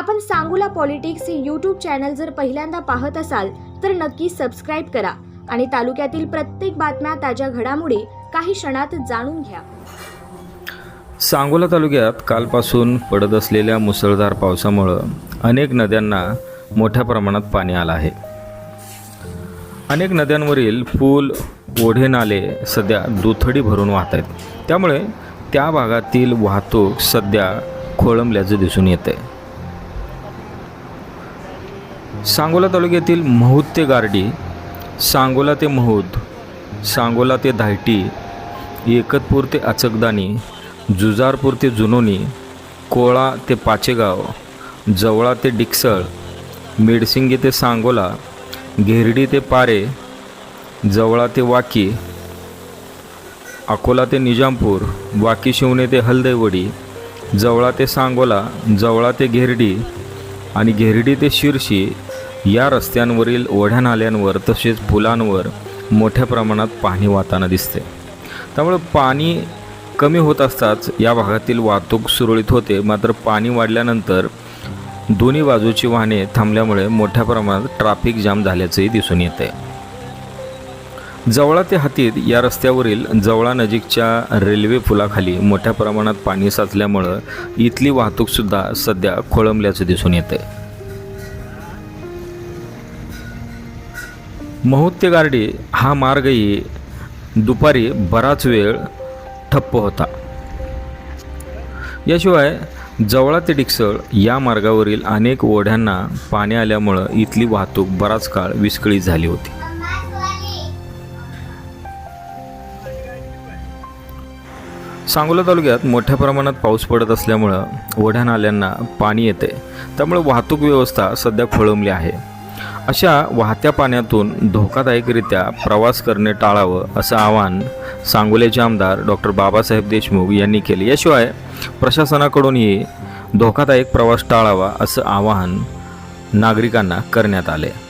आपण सांगूला पॉलिटिक्स हे YouTube channel जर पहिल्यांदा पाहत असाल तर नक्की सबस्क्राईब करा आणि तालुक्यातील प्रत्येक बातम्या ताज्या घडामोडी काही क्षणात जाणून घ्या. सांगोला तालुक्यात कालपासून पडत असलेल्या मुसळधार पावसामुळं अनेक नद्यांना मोठ्या प्रमाणात पाणी आलं आहे. अनेक नद्यांवरील पूल ओढे नाले सध्या दुथडी भरून वाहत आहेत. त्यामुळे त्या भागातील वाहतूक सध्या खोळंबल्याचं दिसून येते सांगोला तालुक्यातील महूद ते गारडी सांगोला ते महूद सांगोला ते धायटी एकतपूर ते अचकदानी जुजारपूर ते जुनोनी कोळा ते पाचेगाव जवळा ते डिकसळ मेडसिंगी ते सांगोला घेरडी ते पारे जवळा ते वाकी अकोला ते निजामपूर वाकी शिवणे ते हलदैवडी जवळा ते सांगोला जवळा ते घेरडी आणि घेरडी ते शिरशी या रस्त्यांवरील ओढ्या नाल्यांवर तसेच पुलांवर मोठ्या प्रमाणात पाणी वाहताना दिसते. त्यामुळे पाणी कमी होत असताच या भागातील वाहतूक सुरळीत होते. मात्र पाणी वाढल्यानंतर दोन्ही बाजूची वाहने थांबल्यामुळे मोठ्या प्रमाणात ट्रॅफिक जाम झाल्याचंही दिसून येते जवळा ते हातीत या रस्त्यावरील जवळा नजीकच्या रेल्वे पुलाखाली मोठ्या प्रमाणात पाणी साचल्यामुळं इथली वाहतूकसुद्धा सध्या खोळंबल्याचं दिसून येतं महुत्य गार्डी हा मार्गही दुपारी बराच वेळ ठप्प होता. याशिवाय जवळा ते डिक्सळ या मार्गावरील अनेक ओढ्यांना पाणी आल्यामुळं इथली वाहतूक बराच काळ विस्कळीत झाली होती. सांगोला तालुक्यात मोठ्या प्रमाणात पाऊस पडत असल्यामुळं ओढ्या नाल्यांना पाणी येते. त्यामुळे वाहतूक व्यवस्था सध्या खोळंबली आहे. अशा वाहत्या पाण्यातून धोकादायकरित्या प्रवास करणे टाळावं असं आवाहन सांगोल्याचे आमदार डॉक्टर बाबासाहेब देशमुख यांनी केले. याशिवाय प्रशासनाकडूनही धोकादायक प्रवास टाळावा असं आवाहन नागरिकांना करण्यात आले.